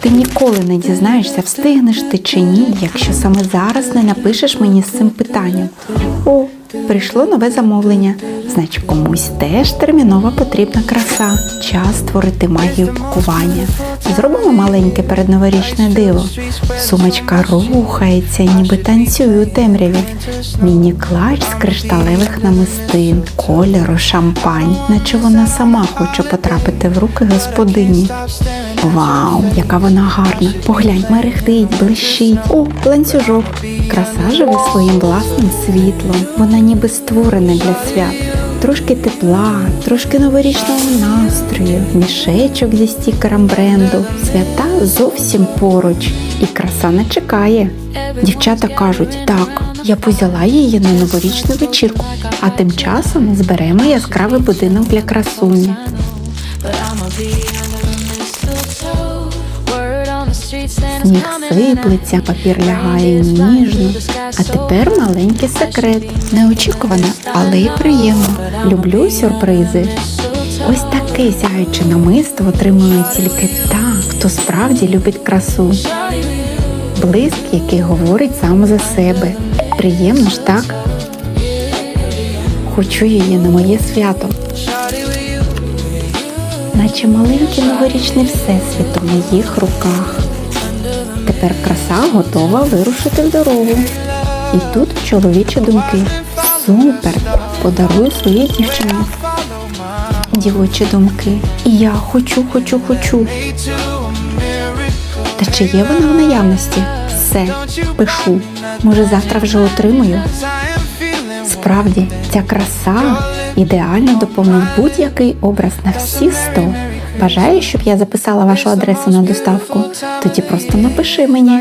Ти ніколи не дізнаєшся, встигнеш ти чи ні, якщо саме зараз не напишеш мені з цим питанням. О, прийшло нове замовлення. Значить, комусь теж терміново потрібна краса. Час створити магію пакування. Зробимо маленьке передноворічне диво. Сумочка рухається, ніби танцює у темряві. Міні-клач з кришталевих намистин, кольору шампань, наче вона сама хоче потрапити в руки господині. Вау, яка вона гарна! Поглянь, мерехтить, блищить. О, ланцюжок. Краса живе своїм власним світлом. Вона ніби створена для свят. Трошки тепла, трошки новорічного настрою, мішечок зі стікером бренду. Свята зовсім поруч, і краса не чекає. Дівчата кажуть, так, я позяла її на новорічну вечірку, а тим часом зберемо яскравий будинок для красуні. Сніг сиплеться, папір лягає ніжно. А тепер маленький секрет. Неочікувано, але й приємно. Люблю сюрпризи. Ось таке сяюче намисто отримує тільки та, хто справді любить красу. Блиск, який говорить сам за себе. Приємно ж так? Хочу її на моє свято. Наче маленький новорічний всесвіт у моїх руках. Тепер краса готова вирушити в дорогу. І тут чоловічі думки. Супер! Подарую своїй дівчині. Дівочі думки. І я хочу, хочу, хочу. Та чи є вона в наявності? Все, пишу. Може, завтра вже отримую. Справді, ця краса ідеально доповнить будь-який образ на всі сто. Бажаю, щоб я записала вашу адресу на доставку. Тоді просто напиши мені.